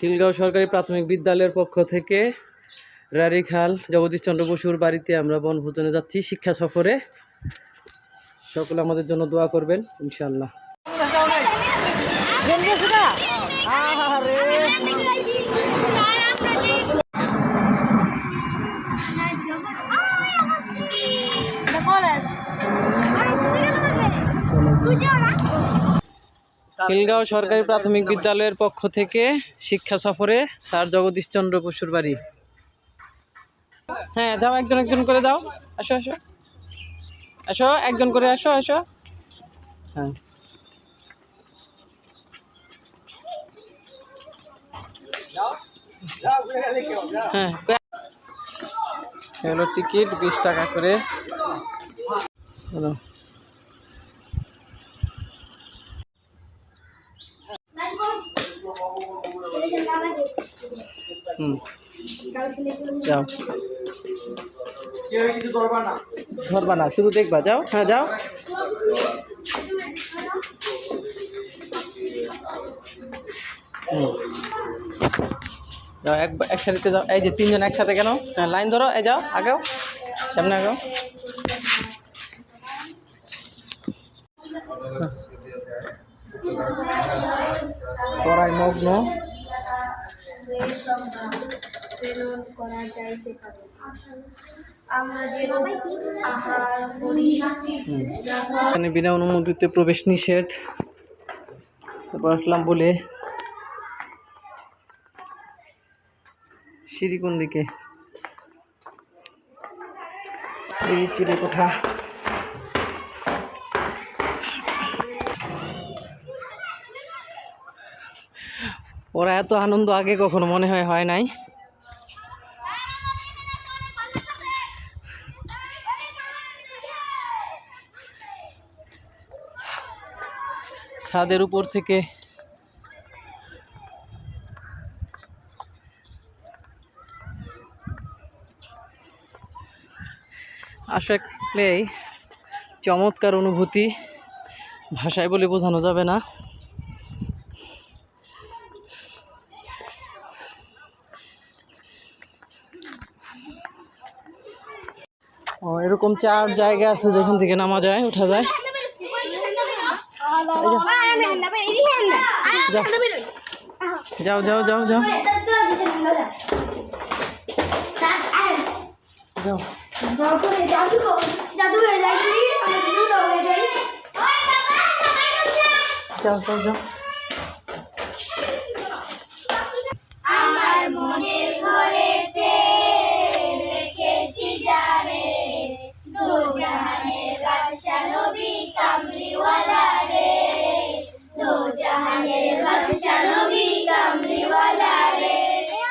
খিলগাঁও সরকারি প্রাথমিক বিদ্যালয়ের পক্ষ থেকে রারিখাল জগদীশচন্দ্র বসুর বাড়িতে আমরা বনভোজনে যাচ্ছি শিক্ষা সফরে। সকলে আমাদের জন্য দোয়া করবেন ইনশাল্লাহ খিলগাঁও সরকারি প্রাথমিক বিদ্যালয়ের পক্ষ থেকে শিক্ষা সফরে স্যার জগদীশ চন্দ্র বসুর বাড়ি। হ্যাঁ যাও একজন একজন করে দাও আসো আসো। আসো একজন করে আসো আসো। হ্যাঁ। হ্যাঁ টিকিট বিশ টাকা করে। হলো যাও। ধরবা না, শুধু দেখবা, যাও হ্যাঁ যাও। যাও, এক একসাথে যাও। এই যে তিনজন একসাথে কেন? হ্যাঁ লাইন ধরো, এই যাও, আগাও, সামনে আগাও। পড়ায় মগ্ন। প্রেরণ করা যাইতে পারে। আমরা আহার করি এখানে বিনা অনুমতিতে প্রবেশ নিষেধ। তারপর আসলাম বলে সিঁড়ি কোন দিকে? এই চিড়ে কোঠা। ওরা এত আনন্দ আগে কখনো মনে হয় হয় নাই। ছাদের উপর থেকে আসলেই চমৎকার অনুভূতি। ভাষায় বলে বোঝানো যাবে না। ও, এরকম চার জায়গা আছে যেখান থেকে নামা যায়, ওঠা যায়। যাও। যাও যাও যাও যাও। যাও যাও যাও।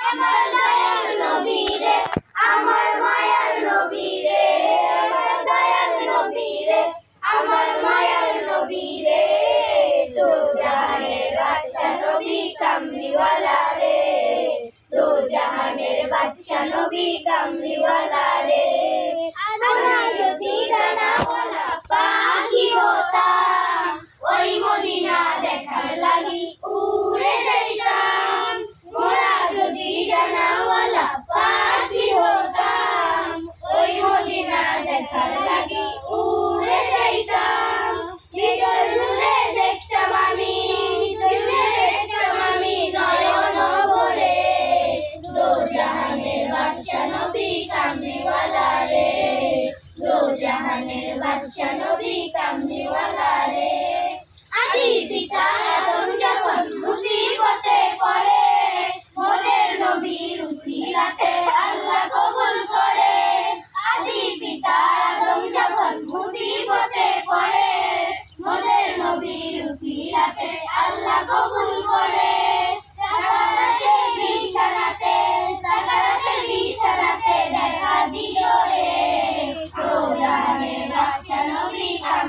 আমার দয়াল নবী রে আমার মায়ার রে আমার দয়াল নবী রে আমার রে দু জাহানের রে দু জাহানের বাদশা নবী কামলিওয়ালা রে আমরা ওই মদিনা দেখার লাগি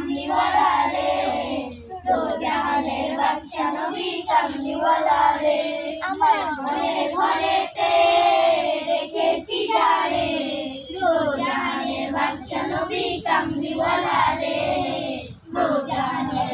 কামলিওয়ালা রে তো জাহানের বাদশা নবী কামলিওয়ালা রে আমার ঘরেতে রেখেছি যারে তো জাহানের বাদশা নবী কামলিওয়ালা রে তো জাহানের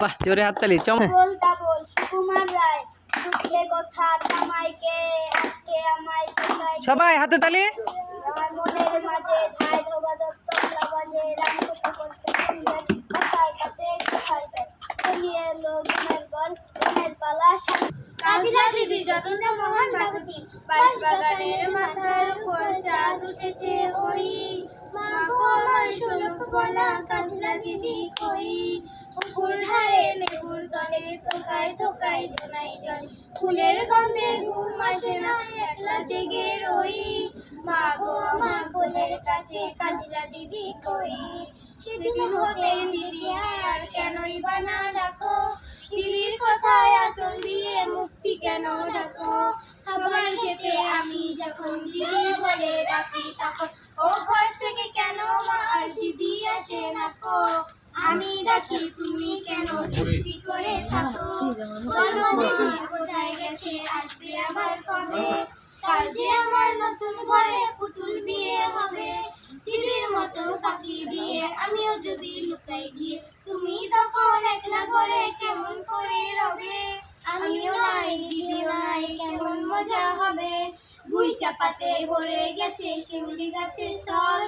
বাহ জোরে হাততালি চম। বলতা বল সুকুমার রায় দুঃখের কথা জামাইকে আজকে আমায় কোথায় সবাই হাতে তালি। আমার মনের মাঝে ধায় ধোবা দপ্তর বাজে রামকথা করতে কথায় কাতে কোথায় পেট চলিয়ে এলো গুণের গল গুণের পালা কাজিলা দিদি মহান বাগানের মাথার উপর চাঁদ উঠেছে ওই। মা গো আমার শোলক বলা কাজলা দিদি কই? পুকুর ধারে লেবুর তলে থোকায় থোকায় জোনাই জল ফুলের গন্ধে ঘুম আসে না, একলা জেগে রই। মা গো আমার কোলের কাছে কাজলা দিদি কই? সেদিন হতে দিদি আর কেনই বানা ডাকো? দিদির কথায় আচল দিয়ে মুক্তি কেন ডাকো? খাবার খেতে আমি যখন দিদি বলে ডাকি তখন। ও ঘর থেকে কেন মা আর দিদি আসে না কো? আমি ডাকি তুমি কেন চুপি করে থাকো? বলো দিদি কোথায় গেছে, আসবে আবার কবে? কাল যে আমার নতুন ঘরে পুতুল বিয়ে হবে। দিদির মতো ফাঁকি দিয়ে আমিও যদি লুকাই গিয়ে, তুমি তখন একলা ঘরে কেমন করে রবে? আমিও নাই, দিদিও নাই, কেমন মজা হবে? ভুই চাপাতে ভরে গেছে শিউলি গাছের তল।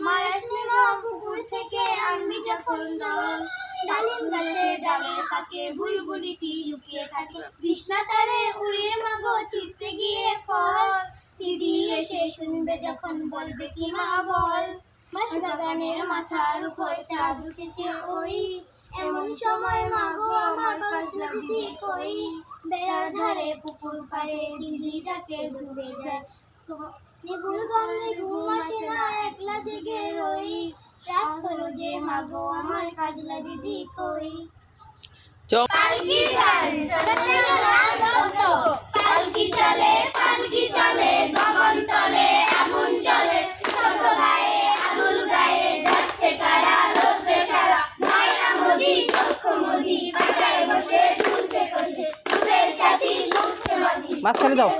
মারাসনি মা পুকুর থেকে আনবি যখন দল। ডালিম গাছের ডালের ফাঁকে বুলবুলিটি লুকিয়ে থাকে। কৃষ্ণা তারে উড়িয়ে মাগো ছিটতে গিয়ে ফল। দিদি এসে শুনবে যখন বলবে কি মা বল। মাস বাগানের মাথার উপর চাঁদ উঠেছে ওই। এমন সময় মাগো, আমার কাজলা দিদি কই? বেড়ার ধারে পুকুর পাড়ে দিদি ডাকে ঘুরে যায়। নিপুর গন্ধে ঘুম আসে না একলা জেগে রই। রাত হলো যে মাগো আমার কাজলা দিদি কই? পালকি পালকি চলে পালকি চলে গগন তলে আগুন চলে ছোট গায়ে আগুল গায়ে যাচ্ছে কারা রোদ্রে সারা। ময়না মোদি চক্ষ মোদি পাটায় বসে ঝুলছে কষে দুধের চাচি শুকছে মাঝি। মাঝখানে যাও।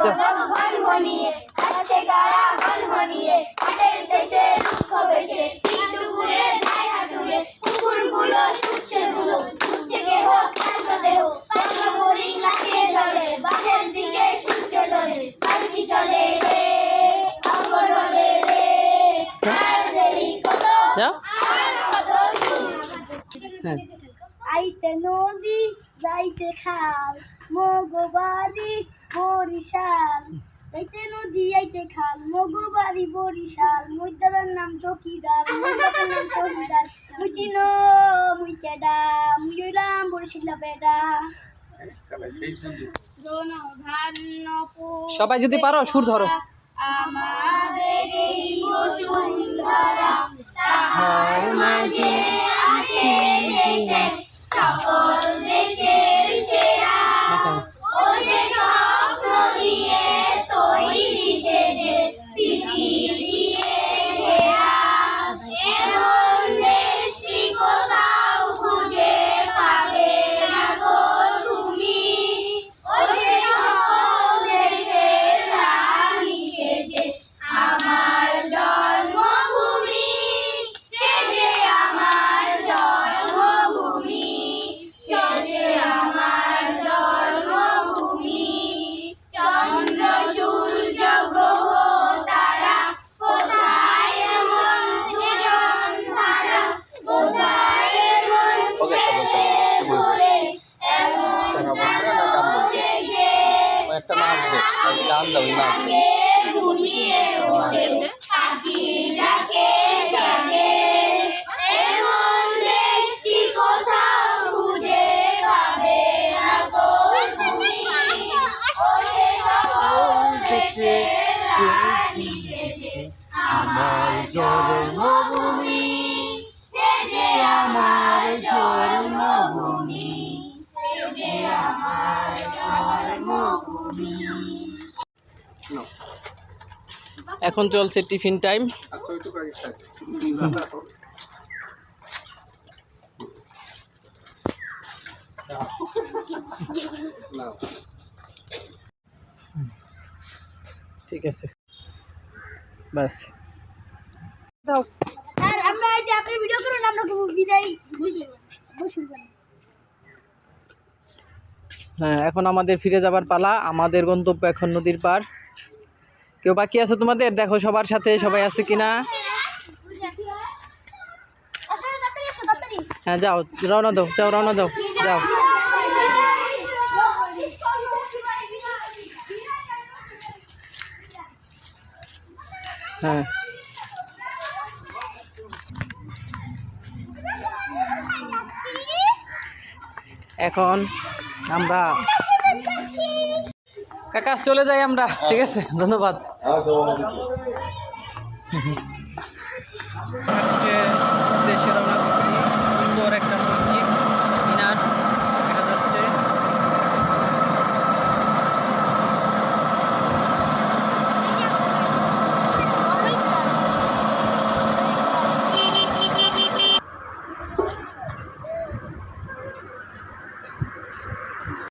যাও হন হনিয়ে আসছে কারা হন হনিয়ে হাটের শেষে রুক্ষ বেশে ঠিক দুপুরে যায় হাতুড়ে কুকুরগুলো শুকছে ধুলো শুকছে কেহ? ক্লান্ত দেহ। পাখা হরিণ লাফিয়ে চলে বাসের দিকে সূর্য ডলে পালকি চলে রে? অঙ্গর বলে রে। আর দেরি কত? আর কত হ্যাঁ। আইতে নদী যাইতে খাল মগবাড়ি বরিশাল। যাইতে নদী আইতে খাল মগবাড়ি বরিশাল মুইদার নাম চকিদার নাম চকিদার। মুসিন মুই কেডা মুই হইলাম বরিশিলা বেডা। সবাই যদি পারো সুর ধরো। আমাদের এই এখন চলছে টিফিন টাইম। ঠিক আছে। বাস। দাও। স্যার আমরা এই যে আপনি ভিডিও করুন আমরা বিদায় হ্যাঁ এখন আমাদের ফিরে যাবার পালা। আমাদের গন্তব্য এখন নদীর পার কেউ বাকি আছে তোমাদের? দেখো সবার সাথে সবাই আছে কিনা? হ্যাঁ যাও, রওনা দাও, যাও, রওনা দাও, যাও। হ্যাঁ। এখন আমরা কাকা, চলে যাই আমরা, ঠিক আছে? ধন্যবাদ। দেশের